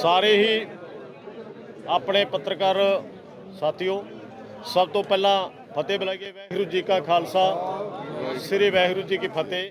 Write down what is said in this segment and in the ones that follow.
ਸਾਰੇ ਹੀ ਆਪਣੇ ਪੱਤਰਕਾਰ ਸਾਥੀਓ, ਸਭ ਤੋਂ ਪਹਿਲਾਂ ਫਤਿਹ ਬੁਲਾਈਏ, ਵਾਹਿਗੁਰੂ ਜੀ ਕਾ ਖਾਲਸਾ, ਸ੍ਰੀ ਵਾਹਿਗੁਰੂ ਜੀ ਕੀ ਫਤਿਹ।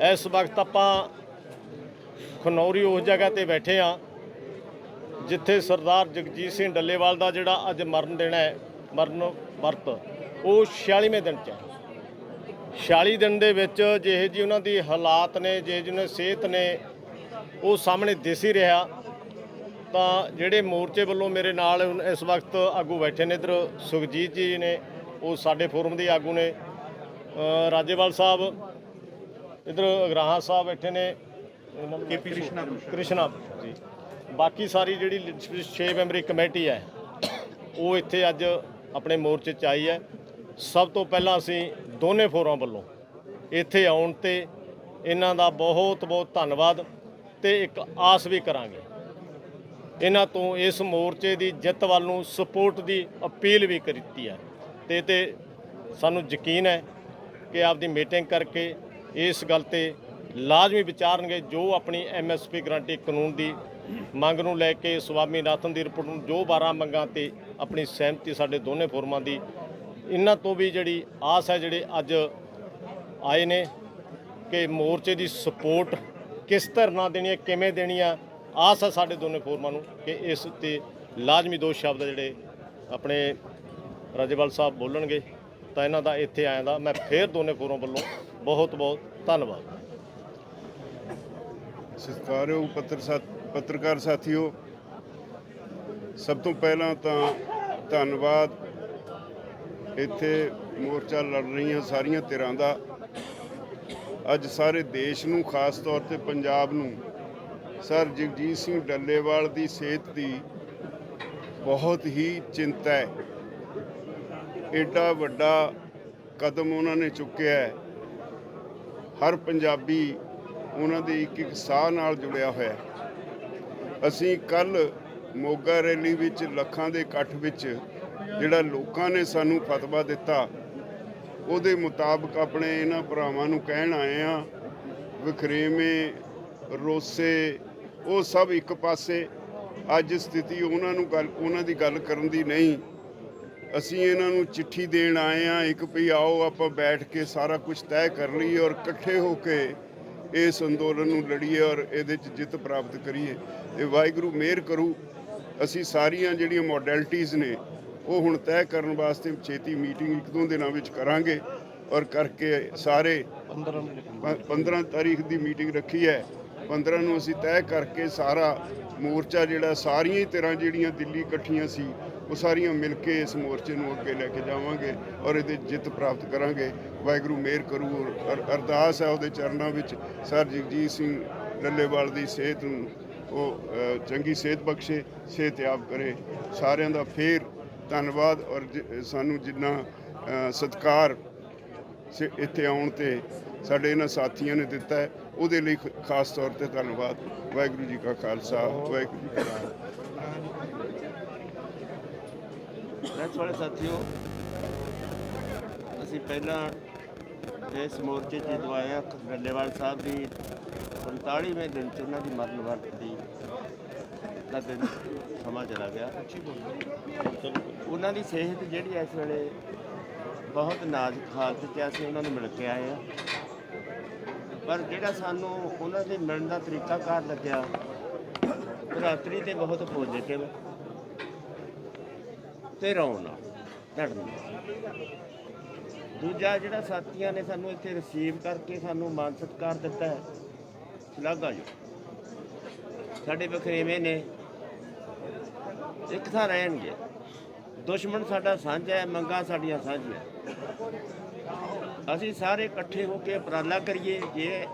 ਇਸ ਵਕਤ ਆਪਾਂ ਖਨੌਰੀ ਉਸ ਜਗ੍ਹਾ ਤੇ ਬੈਠੇ ਆ ਜਿੱਥੇ ਸਰਦਾਰ ਜਗਜੀਤ ਸਿੰਘ ਡੱਲੇਵਾਲ ਦਾ ਜਿਹੜਾ ਅੱਜ ਮਰਨ ਦਿਨ ਹੈ, ਮਰਨ ਵਰਤ, ਉਹ 46ਵੇਂ ਦਿਨ ਚ ਹੈ। 46 ਦਿਨ ਦੇ ਵਿੱਚ ਜਿਹੇ ਜੀ ਉਹਨਾਂ ਦੀ ਹਾਲਾਤ ਨੇ, ਜਿਹੇ ਜੀ ਉਹਨਾਂ ਦੀ ਸਿਹਤ ਨੇ, ਉਹ ਸਾਹਮਣੇ ਦਿਸ ਹੀ ਰਿਹਾ। ਤਾਂ ਜਿਹੜੇ ਮੋਰਚੇ ਵੱਲੋਂ ਮੇਰੇ ਨਾਲ ਇਸ ਵਕਤ ਆਗੂ ਬੈਠੇ ਨੇ ਇਧਰ, ਸੁਖਜੀਤ ਜੀ ਨੇ, ਉਹ ਸਾਡੇ ਫੋਰਮ ਦੇ ਆਗੂ ਨੇ। ਰਾਜੇਵਾਲ ਸਾਹਿਬ ਇਧਰ ਅਗਰਾਹਾਂ ਸਾਹਿਬ ਬੈਠੇ ਨੇ ਕੇਪੀ ਕ੍ਰਿਸ਼ਨਾ ਕ੍ਰਿਸ਼ਨਾ ਜੀ। ਬਾਕੀ ਸਾਰੀ ਜਿਹੜੀ 6 ਮੈਂਬਰੀ ਕਮੇਟੀ ਹੈ ਉਹ ਇੱਥੇ ਅੱਜ ਆਪਣੇ ਮੋਰਚੇ 'ਚ ਆਈ ਹੈ। ਸਭ ਤੋਂ ਪਹਿਲਾਂ ਅਸੀਂ ਦੋਨੇ ਫੋਰਾਂ ਵੱਲੋਂ ਇੱਥੇ ਆਉਣ ਤੇ ਇਹਨਾਂ ਦਾ ਬਹੁਤ ਬਹੁਤ ਧੰਨਵਾਦ ਤੇ ਇੱਕ ਆਸ ਵੀ ਕਰਾਂਗੇ। ਇਹਨਾਂ ਤੋਂ ਇਸ ਮੋਰਚੇ ਦੀ ਜਿੱਤ ਵੱਲ ਨੂੰ ਸਪੋਰਟ ਦੀ ਅਪੀਲ ਵੀ ਕੀਤੀ ਹੈ। ਤੇ ਤੇ ਸਾਨੂੰ ਯਕੀਨ ਹੈ ਕਿ ਆਪਦੀ ਮੀਟਿੰਗ ਕਰਕੇ ਇਸ ਗੱਲ ਤੇ ਲਾਜ਼ਮੀ ਵਿਚਾਰਨਗੇ ਜੋ ਆਪਣੀ ਐਮਐਸਪੀ ਗਰੰਟੀ ਕਾਨੂੰਨ ਦੀ ਮੰਗ ਨੂੰ ਲੈ ਕੇ ਸਵਾਮੀਨਾਥਨ ਦੀ ਰਿਪੋਰਟ ਨੂੰ ਜੋ 12 ਮੰਗਾਂ ਤੇ ਆਪਣੀ ਸਹਿਮਤੀ ਸਾਡੇ ਦੋਨੇ ਫੋਰਮਾਂ ਦੀ, ਇਹਨਾਂ ਤੋਂ ਵੀ ਜਿਹੜੀ ਆਸ ਹੈ ਜਿਹੜੇ ਅੱਜ ਆਏ ਨੇ ਕਿ ਮੋਰਚੇ ਦੀ ਸਪੋਰਟ ਕਿਸ ਤਰ੍ਹਾਂ ਦੇਣੀ ਹੈ, ਕਿਵੇਂ ਦੇਣੀ ਹੈ ਆਸ ਹੈ ਸਾਡੇ ਦੋਨੇ ਫੋਰਮਾਂ ਨੂੰ ਕਿ ਇਸ ਤੇ ਲਾਜ਼ਮੀ ਦੋ ਸ਼ਬਦ ਜਿਹੜੇ ਆਪਣੇ ਰਾਜੇਵਾਲ ਸਾਹਿਬ ਬੋਲਣਗੇ। ਤਾਂ ਇਹਨਾਂ ਦਾ ਇੱਥੇ ਆਇਆ ਦਾ ਮੈਂ ਫੇਰ ਦੋਨੇ ਫੋਰਮ ਵੱਲੋਂ ਬਹੁਤ ਬਹੁਤ ਧੰਨਵਾਦ। ਸਤਿਕਾਰਯੋਗ ਪੱਤਰ ਸਾ- ਪੱਤਰਕਾਰ ਸਾਥੀਓ, ਸਭ ਤੋਂ ਪਹਿਲਾਂ ਤਾਂ ਧੰਨਵਾਦ। ਇੱਥੇ ਮੋਰਚਾ ਲੜ ਰਹੀਆਂ ਸਾਰੀਆਂ ਧਿਰਾਂ ਦਾ। ਅੱਜ ਸਾਰੇ ਦੇਸ਼ ਨੂੰ ਖਾਸ ਤੌਰ ਤੇ ਪੰਜਾਬ ਨੂੰ, ਸਰ ਜਗਜੀਤ ਸਿੰਘ ਡੱਲੇਵਾਲ ਦੀ ਸਿਹਤ ਦੀ ਬਹੁਤ ਹੀ ਚਿੰਤਾ ਹੈ। ਐਡਾ ਵੱਡਾ ਕਦਮ ਉਹਨਾਂ ਨੇ ਚੁੱਕਿਆ ਹੈ। ਹਰ ਪੰਜਾਬੀ ਉਹਨਾਂ ਦੇ ਇੱਕ ਇੱਕ ਸਾਹ ਨਾਲ ਜੁੜਿਆ ਹੋਇਆ ਅਸੀਂ ਕੱਲ ਮੋਗਾ ਰੈਲੀ ਵਿੱਚ ਲੱਖਾਂ ਦੇ ਇਕੱਠ ਵਿੱਚ ਜਿਹੜਾ ਲੋਕਾਂ ਨੇ ਸਾਨੂੰ ਫਤਵਾ ਦਿੱਤਾ, ਉਹਦੇ ਮੁਤਾਬਕ ਆਪਣੇ ਇਹਨਾਂ ਭਰਾਵਾਂ ਨੂੰ ਕਹਿਣ ਆਏ ਆ ਵਖਰੇਵੇਂ, ਰੋਸੇ, ਉਹ ਸਭ ਇੱਕ ਪਾਸੇ। ਅੱਜ ਸਥਿਤੀ ਉਹਨਾਂ ਨੂੰ ਗੱਲ, ਉਹਨਾਂ ਦੀ ਗੱਲ ਕਰਨ ਦੀ ਨਹੀਂ। ਅਸੀਂ ਇਹਨਾਂ ਨੂੰ ਚਿੱਠੀ ਦੇਣ ਆਏ ਆ ਇੱਕ ਵੀ ਆਓ ਆਪਾਂ ਬੈਠ ਕੇ ਸਾਰਾ ਕੁਝ ਤੈਅ ਕਰ ਲਈਏ ਔਰ ਇਕੱਠੇ ਹੋ ਕੇ ਇਸ ਅੰਦੋਲਨ ਨੂੰ ਲੜੀਏ ਔਰ ਇਹਦੇ 'ਚ ਜਿੱਤ ਪ੍ਰਾਪਤ ਕਰੀਏ। ਤੇ ਵਾਹਿਗੁਰੂ ਮਿਹਰ ਕਰੂ, ਅਸੀਂ ਸਾਰੀਆਂ ਜਿਹੜੀਆਂ ਮੋਡੈਲਿਟੀਆਂ ਨੇ, ਉਹ ਹੁਣ ਤੈਅ ਕਰਨ ਵਾਸਤੇ ਛੇਤੀ ਮੀਟਿੰਗ ਇੱਕ ਦੋ ਦਿਨਾਂ ਵਿੱਚ ਕਰਾਂਗੇ ਔਰ ਕਰਕੇ ਸਾਰੇ 15 ਤਾਰੀਖ ਦੀ ਮੀਟਿੰਗ ਰੱਖੀ ਹੈ। 15 ਨੂੰ ਅਸੀਂ ਤੈਅ ਕਰਕੇ ਸਾਰਾ ਮੋਰਚਾ ਜਿਹੜਾ ਸਾਰੀਆਂ ਹੀ ਤਰ੍ਹਾਂ ਜਿਹੜੀਆਂ ਦਿੱਲੀ ਇਕੱਠੀਆਂ ਸੀ ਉਹ ਸਾਰੀਆਂ ਮਿਲ ਕੇ ਇਸ ਮੋਰਚੇ ਨੂੰ ਅੱਗੇ ਲੈ ਕੇ ਜਾਵਾਂਗੇ ਔਰ ਇਹਦੇ ਜਿੱਤ ਪ੍ਰਾਪਤ ਕਰਾਂਗੇ। ਵਾਹਿਗੁਰੂ ਮਿਹਰ ਕਰੂ ਔਰ ਅਰਦਾਸ ਹੈ ਉਹਦੇ ਚਰਨਾਂ ਵਿੱਚ। ਸਰ ਜਗਜੀਤ ਸਿੰਘ ਲੱਲੇਵਾਲ ਦੀ ਸਿਹਤ ਨੂੰ ਉਹ ਚੰਗੀ ਸਿਹਤ ਬਖਸ਼ੇ ਸਿਹਤਯਾਬ ਕਰੇ। ਸਾਰਿਆਂ ਦਾ ਫੇਰ ਧੰਨਵਾਦ ਔਰ ਜ- ਸਾਨੂੰ ਜਿੰਨਾ ਅ, ਸਤਿਕਾਰ ਸ- ਇੱਥੇ ਆਉਣ ਤੇ ਸਾਡੇ ਇਹਨਾਂ ਸਾਥੀਆਂ ਨੇ ਦਿੱਤਾ ਹੈ ਉਹਦੇ ਲਈ ਖ- ਖਾਸ ਤੌਰ ਤੇ ਧੰਨਵਾਦ। ਵਾਹਿਗੁਰੂ ਜੀ ਕਾ ਖਾਲਸਾ ਵਾਹਿਗੁਰੂ ਜੀ ਕੀ ਫਤਿਹ। ਪ੍ਰੈਸ ਵਾਲੇ ਸਾਥੀਓ, ਅਸੀਂ ਪਹਿਲਾਂ ਇਸ ਮੋਰਚੇ 'ਚ ਦਵਾਇਆ ਗੱਲੇਵਾਲ ਸਾਹਿਬ ਦੀ 45ਵੇਂ ਦਿਨ 'ਚ ਉਹਨਾਂ ਦੀ ਮਰਨ ਵਰਤ ਦੀ ਦਾ ਦਿਨ ਸਮਾਂ ਚਲਾ ਗਿਆ। ਉਹਨਾਂ ਦੀ ਸਿਹਤ ਜਿਹੜੀ ਇਸ ਵੇਲੇ ਬਹੁਤ ਨਾਜ਼ੁਕ ਹਾਲਤ 'ਚ ਅਸੀਂ ਉਹਨਾਂ ਨੂੰ ਮਿਲ ਕੇ ਆਏ ਆ ਪਰ ਜਿਹੜਾ ਸਾਨੂੰ ਉਹਨਾਂ ਦੇ ਮਿਲਣ ਦਾ ਤਰੀਕਾਕਾਰ ਲੱਗਿਆ, ਰਾਤਰੀ ਤੇ ਬਹੁਤ ਪੋਜ਼ਿਟਿਵ ਤੇ ਨਾਲ ਲੜਨ ਦੂਜਾ ਜਿਹੜਾ ਸਾਥੀਆਂ ਨੇ ਸਾਨੂੰ ਇੱਥੇ ਰਿਸੀਵ ਕਰਕੇ ਸਾਨੂੰ ਮਾਨ ਸਤਿਕਾਰ ਦਿੱਤਾ ਹੈ, ਸ਼ਲਾਘਾ ਜੋ। ਸਾਡੇ ਬਖਰੇਵੇਂ ਨੇ, ਇੱਕ ਥਾਂ ਰਹਿਣਗੇ। ਦੁਸ਼ਮਣ ਸਾਡਾ ਸਾਂਝਾ ਹੈ, ਮੰਗਾਂ ਸਾਡੀਆਂ ਸਾਂਝੀਆਂ ਅਸੀਂ ਸਾਰੇ ਇਕੱਠੇ ਹੋ ਕੇ ਉਪਰਾਲਾ ਕਰੀਏ, ਜੇ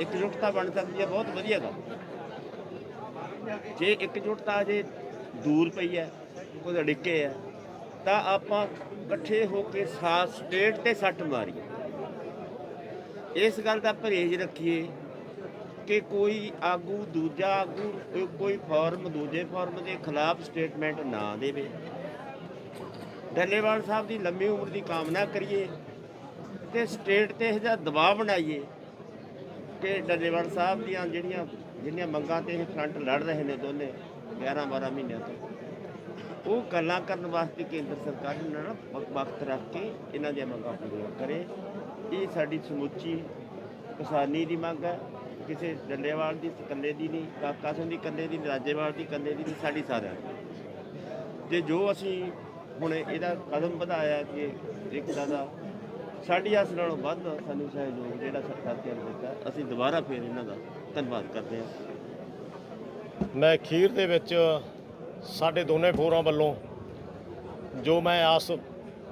ਇਕਜੁੱਟਤਾ ਬਣ ਸਕਦੀ ਹੈ, ਬਹੁਤ ਵਧੀਆ ਗੱਲ। ਜੇ ਇਕਜੁੱਟਤਾ ਜੇ ਦੂਰ ਪਈ ਹੈ ਕੋਈ ਅੜਿੱਕੇ ਹੈ ਤਾਂ ਆਪਾਂ ਇਕੱਠੇ ਹੋ ਕੇ ਸਾਥ ਸਟੇਟ ਤੇ ਸੱਟ ਮਾਰੀਏ। ਇਸ ਗੱਲ ਦਾ ਪਰਹੇਜ਼ ਰੱਖੀਏ ਕਿ ਕੋਈ ਆਗੂ ਦੂਜਾ ਆਗੂ, ਕੋਈ- ਕੋਈ ਫਾਰਮ ਦੂਜੇ ਫਾਰਮ ਦੇ ਖਿਲਾਫ ਸਟੇਟਮੈਂਟ ਨਾ ਦੇਵੇ। ਡੱਲੇਵਾਲ ਸਾਹਿਬ ਦੀ ਲੰਮੀ ਉਮਰ ਦੀ ਕਾਮਨਾ ਕਰੀਏ ਤੇ ਸਟੇਟ ਤੇ ਇਹ ਜਿਹਾ ਦਬਾਅ ਬਣਾਈਏ ਕਿ ਡੱਲੇਵਾਲ ਸਾਹਿਬ ਦੀਆਂ ਜਿਹੜੀਆਂ ਜਿਹੜੀਆਂ ਮੰਗਾਂ ਤੇ ਇਹ ਫਰੰਟ ਲੜ ਰਹੇ ਨੇ ਦੋਨੇ 11 12 ਮਹੀਨਿਆਂ ਤੋਂ। ਉਹ ਗੱਲਾਂ ਕਰਨ ਵਾਸਤੇ ਕੇਂਦਰ ਸਰਕਾਰ ਨੇ ਨਾ ਵਕਤ ਰੱਖ ਕੇ ਇਹਨਾਂ ਦੀਆਂ ਮੰਗਾਂ ਪੂਰੀਆਂ ਕਰੇ। ਇਹ ਸਾਡੀ ਸਮੁੱਚੀ ਕਿਸਾਨੀ ਦੀ ਮੰਗ ਹੈ। ਕਿਸੇ ਡੱਲੇਵਾਲ ਦੀ ਇਕੱਲੇ ਦੀ ਨਹੀਂ, ਕਾਕਾ ਸਿੰਘ ਦੀ ਇਕੱਲੇ ਦੀ ਨਹੀਂ ਰਾਜੇਵਾਲ ਦੀ ਇਕੱਲੇ ਦੀ ਨਹੀਂ, ਸਾਡੀ ਸਾਰਿਆਂ ਦੀ। ਤੇ ਜੋ ਅਸੀਂ ਹੁਣ ਇਹਦਾ ਕਦਮ ਵਧਾਇਆ ਕਿ ਇੱਕ ਦਾ, ਸਾਡੀ ਆਸ ਨਾਲੋਂ ਵੱਧ ਸਾਨੂੰ ਸਹਿਯੋਗ ਜਿਹੜਾ ਸਰਕਾਰ ਨੇ ਦਿੱਤਾ, ਅਸੀਂ ਦੁਬਾਰਾ ਫੇਰ ਇਹਨਾਂ ਦਾ ਧੰਨਵਾਦ ਕਰਦੇ ਹਾਂ। ਮੈਂ ਖੀਰ ਦੇ ਵਿੱਚ ਸਾਡੇ ਦੋਨੇ ਫੋਰਾਂ ਵੱਲੋਂ ਜੋ ਮੈਂ ਆਸ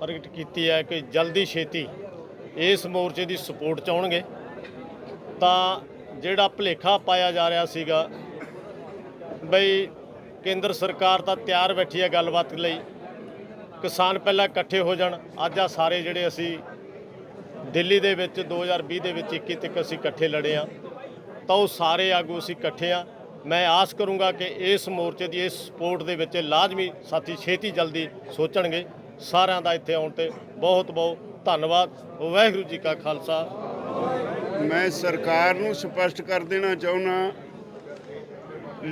ਪ੍ਰਗਟ ਕੀਤੀ ਹੈ ਕਿ ਜਲਦੀ ਛੇਤੀ ਇਸ ਮੋਰਚੇ ਦੀ ਸਪੋਰਟ ਚਾਹਣਗੇ ਤਾਂ ਜਿਹੜਾ ਭਲੇਖਾ ਪਾਇਆ ਜਾ ਰਿਹਾ ਸੀਗਾ ਬਈ ਕੇਂਦਰ ਸਰਕਾਰ ਤਾਂ ਤਿਆਰ ਬੈਠੀ ਹੈ ਗੱਲਬਾਤ ਲਈ, ਕਿਸਾਨ ਪਹਿਲਾਂ ਇਕੱਠੇ ਹੋ ਜਾਣ, ਅੱਜ ਆ ਸਾਰੇ ਜਿਹੜੇ ਅਸੀਂ ਦਿੱਲੀ ਦੇ ਵਿੱਚ 2020 ਦੇ ਵਿੱਚ 21 ਤੱਕ ਅਸੀਂ ਇਕੱਠੇ ਲੜੇ ਆ ਤਾਂ ਉਹ ਸਾਰੇ ਆਗੂ ਅਸੀਂ ਇਕੱਠੇ ਆ ਮੈਂ ਆਸ ਕਰੂੰਗਾ ਕਿ ਇਸ ਮੋਰਚੇ ਦੀ ਇਸ ਸਪੋਰਟ ਦੇ ਵਿੱਚ ਲਾਜ਼ਮੀ ਸਾਥੀ ਛੇਤੀ ਜਲਦੀ ਸੋਚਣਗੇ। ਸਾਰਿਆਂ ਦਾ ਇੱਥੇ ਆਉਣ ਤੇ ਬਹੁਤ ਬਹੁਤ ਧੰਨਵਾਦ। ਵਾਹਿਗੁਰੂ ਜੀ ਕਾ ਖਾਲਸਾ। ਮੈਂ ਸਰਕਾਰ ਨੂੰ ਸਪਸ਼ਟ ਕਰ ਦੇਣਾ ਚਾਹੁੰਦਾ,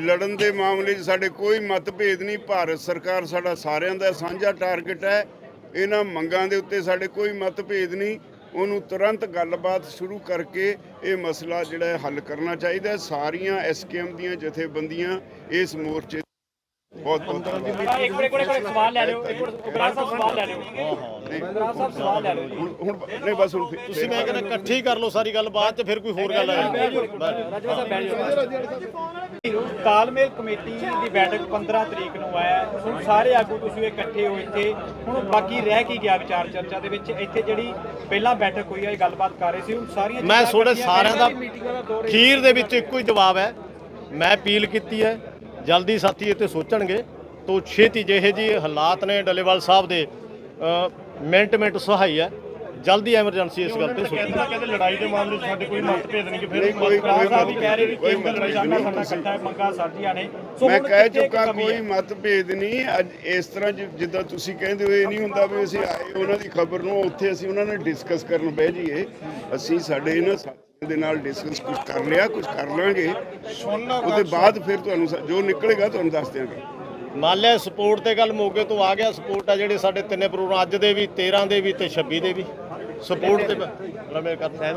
ਲੜਨ ਦੇ ਮਾਮਲੇ 'ਚ ਸਾਡੇ ਕੋਈ ਮਤਭੇਦ ਨਹੀਂ। ਭਾਰਤ ਸਰਕਾਰ ਸਾਡਾ ਸਾਰਿਆਂ ਦਾ ਸਾਂਝਾ ਟਾਰਗੇਟ ਹੈ। ਇਹਨਾਂ ਮੰਗਾਂ ਦੇ ਉੱਤੇ ਸਾਡੇ ਕੋਈ ਮਤਭੇਦ ਨਹੀਂ। ਉਹਨੂੰ ਤੁਰੰਤ ਗੱਲਬਾਤ ਸ਼ੁਰੂ ਕਰਕੇ ਇਹ ਮਸਲਾ ਜਿਹੜਾ ਹੱਲ ਕਰਨਾ ਚਾਹੀਦਾ ਹੈ। ਸਾਰੀਆਂ ਐਸਕੇਐਮ ਦੀਆਂ ਜਥੇਬੰਦੀਆਂ ਇਸ ਮੋਰਚੇ ਬਹੁਤ ਬਹੁਤ ਧੰਨਵਾਦ ਇੱਕ ਮਿੰਟ ਇੱਕ ਮਿੰਟ ਸਵਾਲ ਲੈ ਲਿਓ ਇੱਕ ਮਿੰਟ ਸਾਹਿਬ ਸਵਾਲ ਲੈ ਲਿਓ ਉਬਰਾਰ ਸਾਹਿਬ ਸਵਾਲ ਲੈ ਲਿਓ ਜੀ। ਹੁਣ ਹੁਣ ਨਹੀਂ ਬਸ ਹੁਣ ਫਿਰ- ਤੁਸੀਂ ਮੈਂ ਕਹਿੰਦਾ ਇਕੱਠੇ ਕਰ ਲਓ ਸਾਰੀ ਗੱਲ ਬਾਅਦ ਚ ਫਿਰ ਕੋਈ ਹੋਰ ਗੱਲ ਆ ਰਾਜਵਾ ਸਾਹਿਬ ਬੈਠ ਜਾਓ। ਤਾਲਮੇਲ ਕਮੇਟੀ ਦੀ ਬੈਠਕ 15 ਤਰੀਕ ਨੂੰ ਹੈ। ਹੁਣ ਸਾਰੇ ਆਗੂ ਤੁਸੀਂ ਇਕੱਠੇ ਹੋ ਇੱਥੇ। ਹੁਣ ਬਾਕੀ ਰਹਿ ਕੀ ਗਿਆ ਵਿਚਾਰ ਚਰਚਾ ਦੇ ਵਿੱਚ? ਇੱਥੇ ਜਿਹੜੀ ਪਹਿਲਾਂ ਬੈਠਕ ਹੋਈ ਹੈ ਇਹ ਗੱਲਬਾਤ ਕਰ ਰਹੇ ਸੀ। ਹੁਣ ਸਾਰੀਆਂ ਮੈਂ ਚੀਜ਼ਾਂ ਤੁਹਾਡੇ ਇਕੱਠੀਆਂ ਸਾਰਿਆਂ ਦਾ ਦਾ ਦੌਰ ਖੀਰ ਦੇ ਵਿੱਚ ਇੱਕੋ ਹੀ ਜਵਾਬ ਹੈ। ਮੈਂ ਅਪੀਲ ਕੀਤੀ ਹੈ ਜਲਦੀ ਸਾਥੀ ਇੱਥੇ ਸੋਚਣਗੇ। ਤੋਂ ਛੇਤੀ ਜਿਹੇ ਜੀ ਹਾਲਾਤ ਨੇ ਡੱਲੇਵਾਲ ਸਾਹਿਬ ਦੇ। ਅ, ਮਿੰਟ ਮਿੰਟ ਸਹਾਈ ਹੈ। ਜਲਦੀ ਐਮਰਜੈਂਸੀ ਇਸ ਗੱਲ ਤੇ ਸੋਚੋ ਕਹਿੰਦੇ ਲੜਾਈ ਦੇ ਮਾਮਲੇ 'ਚ ਸਾਡੇ ਕੋਈ ਮਤਭੇਦ ਨਹੀਂ ਕਿ ਫਿਰ ਕੋਈ- ਸਾਹਿਬ ਵੀ ਕਹਿ ਰਹੇ ਵੀ ਕੋਈ ਨਹੀਂ, ਸਾਡਾ ਇਕੱਠਾ ਹੈ ਮੰਗਾਂ ਸਾਂਝੀਆਂ ਨੇ। ਸੋ ਮੈਂ ਕਹਿ ਚੁੱਕਾ ਕੋਈ? ਮਤਭੇਦ ਨਹੀਂ ਅੱਜ ਇਸ ਤਰ੍ਹਾਂ ਜਿੱਦਾਂ ਤੁਸੀਂ ਕਹਿੰਦੇ ਹੋ ਇਹ ਨਹੀਂ ਹੁੰਦਾ ਵੀ ਅਸੀਂ ਆਏ ਉਹਨਾਂ ਦੀ ਖਬਰ ਨੂੰ ਉੱਥੇ ਅਸੀਂ ਉਹਨਾਂ ਨਾਲ ਡਿਸਕਸ ਕਰਨ ਬਹਿ ਜਾਈਏ। ਅਸੀਂ ਸਾਡੇ ਇਹਨਾਂ ਸਾਥੀਆਂ ਦੇ ਨਾਲ ਡਿਸਕਸ ਕੁਝ ਕਰ ਲਿਆ ਕੁਝ ਕਰ ਲਾਂਗੇ। ਉਹਦੇ ਬਾਅਦ ਫਿਰ ਤੁਹਾਨੂੰ ਜੋ ਨਿਕਲੇਗਾ ਤੁਹਾਨੂੰ ਦੱਸ ਦਿਆਂਗੇ। ਮੰਨ ਲਿਆ ਸਪੋਰਟ ਤੇ ਗੱਲ ਮੋਗੇ ਤੋਂ ਆ ਗਿਆ ਸਪੋਰਟ ਆ ਜਿਹੜੇ ਸਾਡੇ ਤਿੰਨੇ ਪ੍ਰੋਗਰਾਮ ਅੱਜ ਦੇ ਵੀ 13 ਦੇ ਵੀ ਤੇ 26 ਦੇ ਵੀ। ਸਪੋਰਟ ਤੇ ਰਮੇ ਕਰ ਸਾਹਿਬ